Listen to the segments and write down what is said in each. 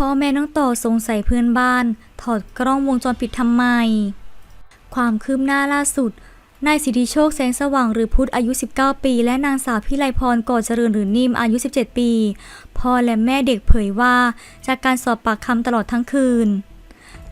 พ่อแม่น้องต่อสงสัยเพื่อนบ้าน ถอดกล้องวงจรปิดทำไม ความคืบหน้าล่าสุด นายสิทธิโชคแสงสว่างหรือพุทธอายุ 19 ปี และนางสาวพิไลพรก่อเจริญหรือนิ่มอายุ 17 ปี พ่อและแม่เด็กเผยว่าจากการสอบปากคำตลอดทั้งคืน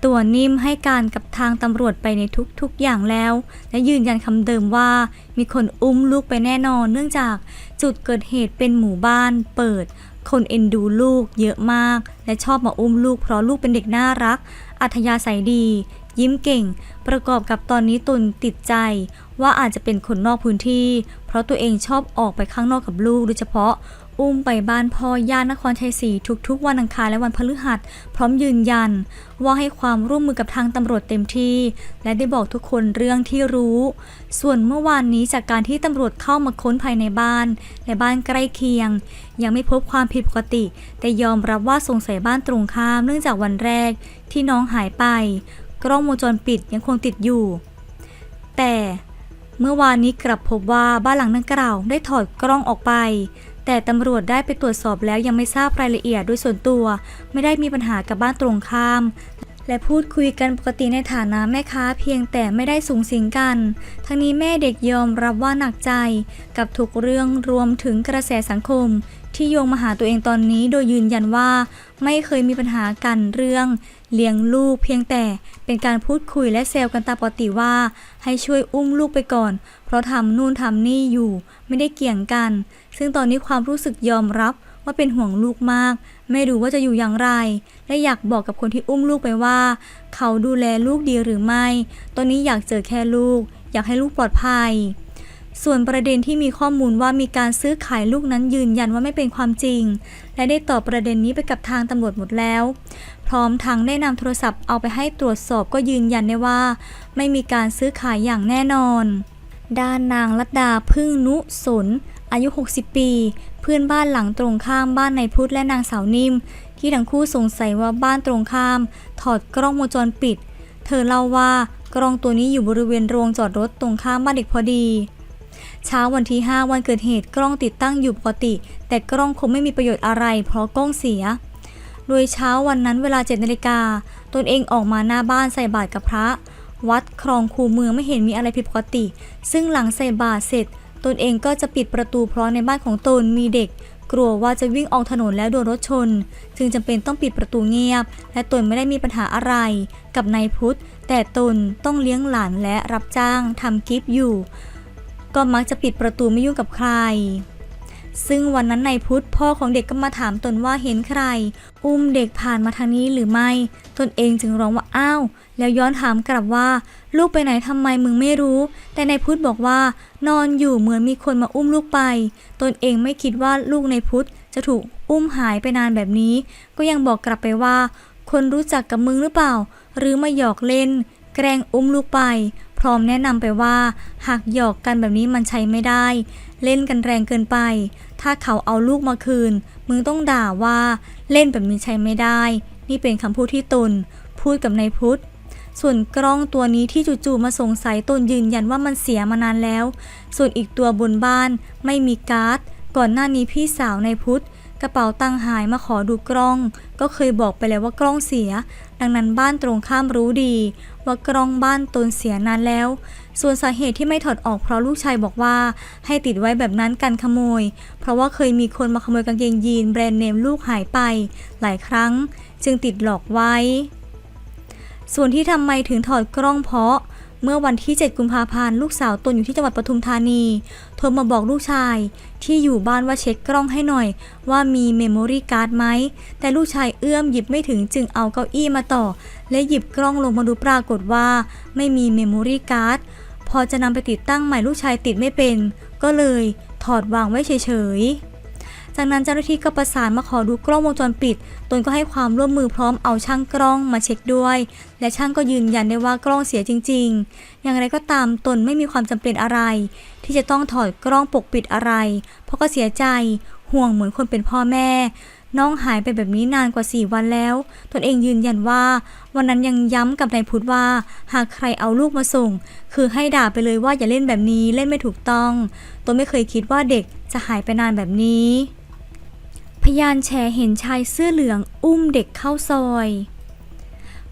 ตัวนิ่มให้การกับทางตำรวจไปในทุกๆอย่างแล้ว และยืนยันคำเดิมว่า มีคนอุ้มลูกไปแน่นอน เนื่องจากจุดเกิดเหตุเป็นหมู่บ้านเปิด คนเอ็นดูลูกเยอะมาก และชอบมาอุ้มลูกเพราะลูกเป็นเด็กน่ารัก อัธยาศัยดี ยิ้มเก่ง ประกอบกับตอนนี้ตนติดใจ ว่าอาจจะเป็นคนนอกพื้นที่ เพราะตัวเองชอบออกไปข้างนอกกับลูกโดยเฉพาะ อุ้มไปบ้านพ่อย่านนครชัยศรีทุกๆ วันอังคารและวันพฤหัส พร้อมยืนยัน ว่าให้ความร่วมมือกับทางตำรวจเต็มที่ และได้บอกทุกคนเรื่องที่รู้ ส่วนเมื่อวานนี้จากการที่ตำรวจเข้ามาค้นภายในบ้าน และบ้านใกล้เคียง ยังไม่พบความผิดปกติ แต่ยอมรับว่าสงสัยบ้านตรงข้ามเนื่องจากวันแรกที่น้องหายไป กล้องวงจรปิดยังคงติดอยู่ แต่เมื่อวานนี้กลับพบว่าบ้านหลังดังกล่าวได้ถอดกล้องออกไป แต่ตำรวจได้ไปตรวจสอบแล้วยังไม่ทราบรายละเอียดโดยส่วนตัว ไม่ได้มีปัญหากับบ้านตรงข้าม และพูดคุยกันปกติในฐานะแม่ค้าเพียงแต่ไม่ได้สูงสิงกัน ทั้งนี้แม่เด็กยอมรับว่าหนักใจกับทุกเรื่องรวมถึงกระแสสังคม ที่โยงมาหาตัวเองตอนนี้โดยยืนยันว่า ไม่เคยมีปัญหากันเรื่องเลี้ยงลูกเพียงแต่เป็นการพูดคุยและแซวกันตามปกติว่า ให้ช่วยอุ้มลูกไปก่อน เพราะทำนู่นทำนี่อยู่ ไม่ได้เกี่ยงกัน ซึ่งตอนนี้ความรู้สึกยอมรับว่าเป็นห่วงลูกมาก ไม่รู้ว่าจะอยู่อย่างไร และอยากบอกกับคนที่อุ้มลูกไปว่า เขาดูแลลูกดีหรือไม่ ตอนนี้อยากเจอแค่ลูก อยากให้ลูกปลอดภัย ส่วนประเด็นที่มีข้อมูลว่ามีการซื้อขายลูกนั้นยืนยันว่าไม่เป็นความจริง และได้ตอบประเด็นนี้ไปกับทางตำรวจหมดแล้ว พร้อมทั้งได้นำโทรศัพท์เอาไปให้ตรวจสอบก็ยืนยันได้ว่า ไม่มีการซื้อขายอย่างแน่นอน ด้านนางลัดดาพึ่งนุสนอายุ 60 ปี เพื่อนบ้านหลังตรงข้ามบ้านในพุทธและนางสาวนิ่ม ที่ทั้งคู่สงสัยว่าบ้านตรงข้าม ถอดกล้องวงจรปิด เธอเล่าว่ากล้องตัวนี้อยู่บริเวณโรงจอดรถตรงข้ามบ้านเด็กพอดี เช้าวันที่ 5 วันเกิดเหตุกล้องติดตั้งอยู่ปกติ แต่กล้องคงไม่มีประโยชน์อะไร เพราะกล้องเสีย โดยเช้าวันนั้นเวลา7นาฬิกาตนเองออกมาหน้าบ้านใส่บาตรกับพระ วัดคลองคูเมืองไม่เห็นมีอะไรผิดปกติ ซึ่งหลังใส่บาตรเสร็จ ตนเองก็จะปิดประตูเพราะในบ้านของตนมีเด็ก กลัวว่าจะวิ่งออกถนนแล้วโดนรถชน จึงจำเป็นต้องปิดประตูเงียบ และตนไม่ได้มีปัญหาอะไร กับนายพุทธ แต่ตนต้องเลี้ยงหลานและรับจ้างทำกิฟต์อยู่ ก็มักจะปิดประตูไม่ยุ่งกับใคร ซึ่งวันนั้นนายพุทธพ่อของเด็กก็มาถามตนว่าเห็นใคร อุ้มเด็กผ่านมาทางนี้หรือไม่ ตนเองจึงร้องว่าอ้าว แล้วย้อนถามกลับว่า ลูกไปไหนทำไมมึงไม่รู้ แต่นายพุทธบอกว่า นอนอยู่เหมือนมีคนมาอุ้มลูกไป ตนเองไม่คิดว่าลูกในพุทธจะถูกอุ้มหายไปนานแบบนี้ ก็ยังบอกกลับไปว่า คนรู้จักกับมึงหรือเปล่า หรือมาหยอกเล่น แกล้งอุ้มลูกไป ร้อมแนะนำไปว่าหากหยอกกันแบบนี้มันใช้ไม่ได้ เล่นกันแรงเกินไป ถ้าเขาเอาลูกมาคืน มึงต้องด่าว่าเล่นแบบนี้ใช้ไม่ได้ นี่เป็นคำพูดที่ตน พูดกับนายพุทธส่วนกล้องตัวนี้ที่จู่ๆมาสงสัยตนยืนยันว่ามันเสียมานานแล้ว ส่วนอีกตัวบนบ้านไม่มีการ์ด ก่อนหน้านี้พี่สาวนายพุทธกระเป๋าตังค์หายมาขอดูกล้อง ก็เคยบอกไปแล้วว่ากล้องเสีย ดังนั้นบ้านตรงข้ามรู้ดี ว่ากล้องบ้านตนเสียนานแล้ว ส่วนสาเหตุที่ไม่ถอดออกเพราะลูกชายบอกว่า ให้ติดไว้แบบนั้นกันขโมย เพราะว่าเคยมีคนมาขโมยกางเกงยีนแบรนด์เนมลูกหายไป หลายครั้ง จึงติดหลอกไว้ ส่วนที่ทำไมถึงถอดกล้องเพราะ เมื่อวันที่ 7 กุมภาพันธ์ลูกสาวตนอยู่ที่จังหวัดปทุมธานี โทรมาบอกลูกชาย ที่อยู่บ้านว่าเช็คกล้องให้หน่อย ว่ามีเมมโมรี่การ์ดไหม แต่ลูกชายเอื้อมหยิบไม่ถึงจึงเอาเก้าอี้มาต่อ และหยิบกล้องลงมาดูปรากฏว่า ไม่มีเมมโมรี่การ์ดพอจะนำไปติดตั้งใหม่ลูกชายติดไม่เป็น ก็เลยถอดวางไว้เฉยๆ จากนั้นเจ้าหน้าที่ก็ประสานมาขอดูกล้องวงจรปิด ตนก็ให้ความร่วมมือพร้อมเอาช่างกล้องมาเช็คด้วย และช่างก็ยืนยันได้ว่ากล้องเสียจริง ๆ อย่างไรก็ตามตนไม่มีความจำเป็นอะไร ที่จะต้องถอดกล้องปกปิดอะไร เพราะก็เสียใจห่วงเหมือนคนเป็นพ่อแม่ น้องหายไปแบบนี้นานกว่า 4 วันแล้ว ตนเองยืนยันว่า วันนั้นยังย้ำกับนายพุทธว่า หากใครเอาลูกมาส่ง คือให้ด่าไปเลยว่าอย่าเล่นแบบนี้เล่นไม่ถูกต้อง ตนไม่เคยคิดว่าเด็กจะหายไปนานแบบนี้ พยานแฉเห็นชายเสื้อเหลืองอุ้มเด็กเข้าซอย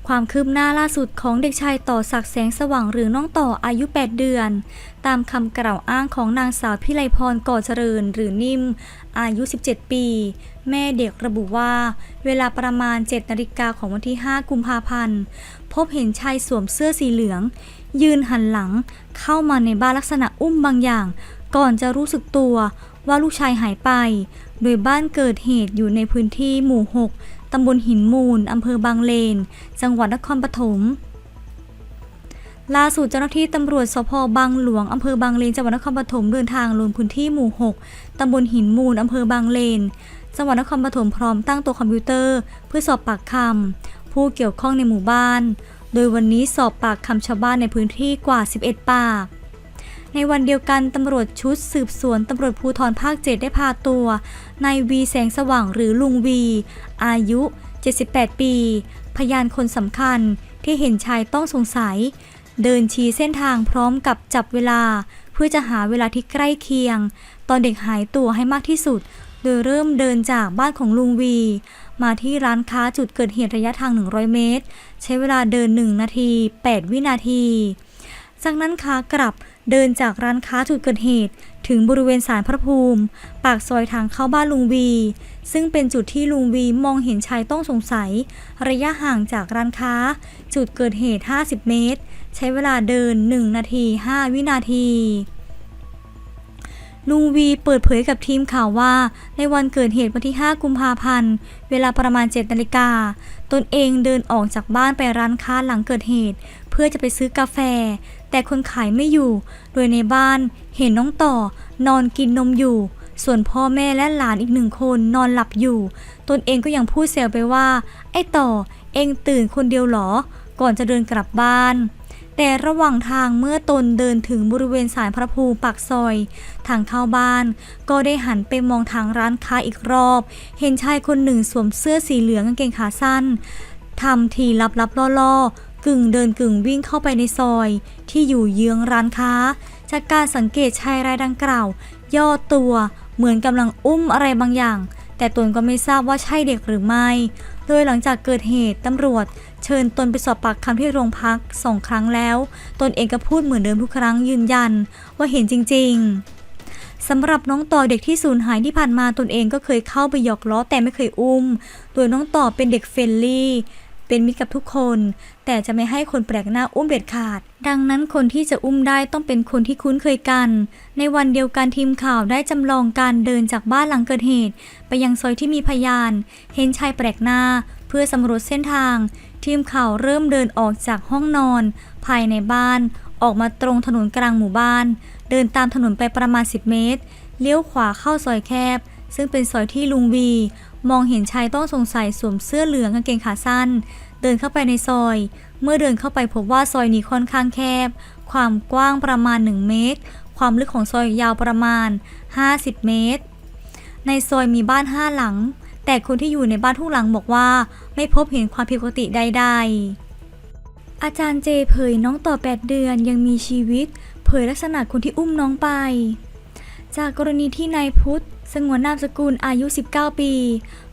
ความคืบหน้าล่าสุดของเด็กชายต่อศักดิ์แสงสว่างหรือน้องต่ออายุ 8 เดือน ตามคำกล่าวอ้างของนางสาวพิไลพรก่อเจริญหรือนิ่ม อายุ 17 ปี แม่เด็กระบุว่า เวลาประมาณ 7 นาฬิกาของวันที่ 5 กุมภาพันธ์ พบเห็นชายสวมเสื้อสีเหลือง ยืนหันหลังเข้ามาในบ้านลักษณะอุ้มบางอย่าง ก่อนจะรู้สึกตัว ว่าลูกชายหายไป โดยบ้านเกิดเหตุอยู่ในพื้นที่หมู่ 6 ตำบลหินมูล อำเภอบางเลน จังหวัดนครปฐมล่าสุดเจ้าหน้าที่ตำรวจสพบางหลวง อำเภอบางเลน จังหวัดนครปฐมเดินทางลงพื้นที่หมู่ 6 ตำบลหินมูล อำเภอบางเลน จังหวัดนครปฐมพร้อมตั้งตัวคอมพิวเตอร์ เพื่อสอบปากคำผู้เกี่ยวข้องในหมู่บ้าน โดยวันนี้สอบปากคำชาวบ้านในพื้นที่กว่า 11 ปาก ในวันเดียวกันตำรวจชุดสืบสวนตำรวจภูธรภาค 7 ได้พาตัวนายวีแสงสว่างหรือลุงวี อายุ 78 ปี พยานคนสำคัญที่เห็นชายต้องสงสัย เดินชี้เส้นทางพร้อมกับจับเวลา เพื่อจะหาเวลาที่ใกล้เคียง ตอนเด็กหายตัวให้มากที่สุด โดยเริ่มเดินจากบ้านของลุงวี มาที่ร้านค้าจุดเกิดเหตุระยะทาง 100 เมตร ใช้เวลาเดิน 1 นาที 8 วินาที จากนั้นขากลับเดินจากร้านค้าจุดเกิดเหตุ ถึงบริเวณศาลพระภูมิ ปากซอยทางเข้าบ้านลุงวี ซึ่งเป็นจุดที่ลุงวีมองเห็นชายต้องสงสัย ระยะห่างจากร้านค้า จุดเกิดเหตุ 50 เมตร ใช้เวลาเดิน 1 นาที 5 วินาที ลุงวีเปิดเผยกับทีมข่าวว่า ในวันเกิดเหตุวันที่ 5 กุมภาพันธ์ เวลาประมาณ 7 นาฬิกา ตนเองเดินออกจากบ้านไปร้านค้าหลังเกิดเหตุ เพื่อจะไปซื้อกาแฟ แต่คนขายไม่อยู่ โดยในบ้านเห็นน้องต่อนอนกินนมอยู่ ส่วนพ่อแม่และหลานอีกหนึ่งคนนอนหลับอยู่ ตนเองก็ยังพูดเซลไปว่า ไอ้ต่อ เองตื่นคนเดียวเหรอ ก่อนจะเดินกลับบ้าน แต่ระหว่างทางเมื่อตนเดินถึงบริเวณสารพระภูมิปากซอย ทางเข้าบ้าน ก็ได้หันไปมองทางร้านค้าอีกรอบ เห็นชายคนหนึ่งสวมเสื้อสีเหลืองกางเกงขาสั้นทำทีลับลับๆล่อๆ กึ่งเดินกึ่งวิ่งเข้าไปในซอย ที่อยู่เยื้องร้านค้า จากการสังเกตชายรายดังกล่าว ย่อตัวเหมือนกำลังอุ้มอะไรบางอย่าง แต่ตนก็ไม่ทราบว่าใช่เด็กหรือไม่ โดยหลังจากเกิดเหตุตำรวจ เชิญตนไปสอบปากคำที่โรงพักสองครั้งแล้ว ตนเองก็พูดเหมือนเดิมทุกครั้งยืนยัน ว่าเห็นจริง ๆสำหรับน้องต่อเด็กที่สูญหายที่ผ่านมาตนเองก็เคยเข้าไปหยอกล้อแต่ไม่เคยอุ้ม โดยน้องต่อเป็นเด็กเฟรนลี่เป็นมิตรกับทุกคน แต่จะไม่ให้คนแปลกหน้าอุ้มเด็ดขาด ดังนั้นคนที่จะอุ้มได้ต้องเป็นคนที่คุ้นเคยกัน ในวันเดียวกันทีมข่าวได้จำลองการเดินจากบ้านหลังเกิดเหตุ ไปยังซอยที่มีพยาน เห็นชายแปลกหน้า เพื่อสำรวจเส้นทาง ทีมข่าวเริ่มเดินออกจากห้องนอน ภายในบ้าน ออกมาตรงถนนกลางหมู่บ้าน เดินตามถนนไปประมาณ 10 เมตร เลี้ยวขวาเข้าซอยแคบ ซึ่งเป็นซอยที่ลุงวี มองเห็นชายต้องสงสัยสวมเสื้อเหลืองกางเกงขาสั้น เดินเข้าไปในซอย เมื่อเดินเข้าไปพบว่าซอยนี้ค่อนข้างแคบ ความกว้างประมาณ 1 เมตร ความลึกของซอยยาวประมาณ 50 เมตร ในซอยมีบ้านห้าหลัง แต่คนที่อยู่ในบ้านทุกหลังบอกว่า ไม่พบเห็นความผิดปกติใดๆ อาจารย์เจเผยน้องต่อ 8 เดือนยังมีชีวิต เผยลักษณะคนที่อุ้มน้องไป จากกรณีที่นายพุทธ สงวนนามสกุลอายุ 19 ปี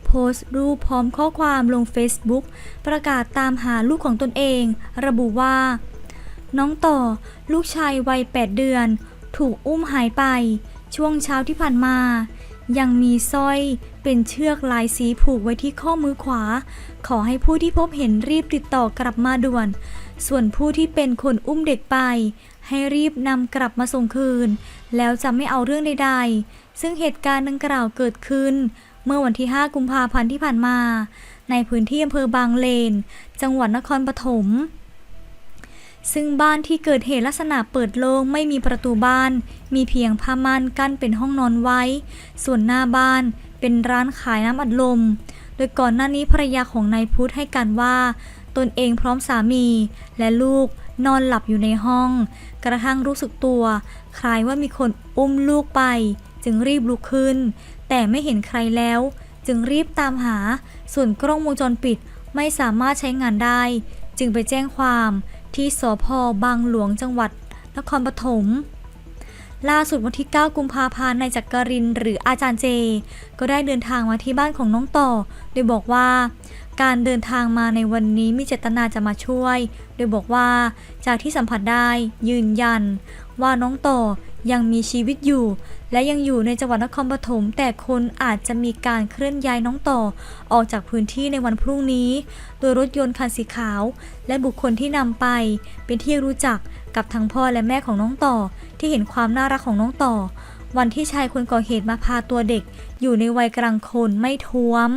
โพสต์รูปพร้อมข้อความลง Facebook ประกาศตามหาลูกของตนเอง ระบุว่า น้องต่อ ลูกชายวัย 8 เดือน ถูกอุ้มหายไป ช่วงเช้าที่ผ่านมา ยังมีสร้อย เป็นเชือกลายสีผูกไว้ที่ข้อมือขวา ขอให้ผู้ที่พบเห็นรีบติดต่อกลับมาด่วน ส่วนผู้ที่เป็นคนอุ้มเด็กไป ให้รีบนำกลับมาส่งคืน แล้วจะไม่เอาเรื่องใดๆ ซึ่งเหตุการณ์ดังกล่าวเกิดขึ้น เมื่อวันที่ 5 กุมภาพันธ์ที่ผ่านมา ในพื้นที่อำเภอบางเลน จังหวัดนครปฐม ซึ่งบ้านที่เกิดเหตุลักษณะเปิดโล่งไม่มีประตูบ้าน มีเพียงผ้าม่านกั้นเป็นห้องนอนไว้ ส่วนหน้าบ้านเป็นร้านขายน้ำอัดลม โดยก่อนหน้านี้ภรรยาของนายพุทธให้การว่า ตนเองพร้อมสามีและลูกนอนหลับอยู่ในห้อง กระทั่งรู้สึกตัว คล้ายว่ามีคนอุ้มลูกไป จึงรีบลุกขึ้น แต่ไม่เห็นใครแล้ว จึงรีบตามหา ส่วนกล้องวงจรปิดไม่สามารถใช้งานได้ จึงไปแจ้งความ ที่สพบางหลวงจังหวัด นครปฐมล่าสุดวันที่ 9 กุมภาพันธ์นายจักรินหรืออาจารย์เจ ก็ได้เดินทางมาที่บ้านของน้องต่อ โดยบอกว่า การเดินทางมาในวันนี้มีเจตนาจะมาช่วย โดยบอกว่าจากที่สัมผัสได้ยืนยัน ว่าน้องต่อ ยังมีชีวิตอยู่ และยังอยู่ในจังหวัดนครปฐมแต่คนอาจจะมีการเคลื่อนย้ายน้องต่อ ออกจากพื้นที่ในวันพรุ่งนี้ โดยรถยนต์คันสีขาว และบุคคลที่นำไป เป็นที่รู้จักกับทั้งพ่อและแม่ของน้องต่อ ที่เห็นความน่ารักของน้องต่อ วันที่ชายคนก่อเหตุมาพาตัวเด็ก อยู่ในวัยกลางคนไม่ท้วม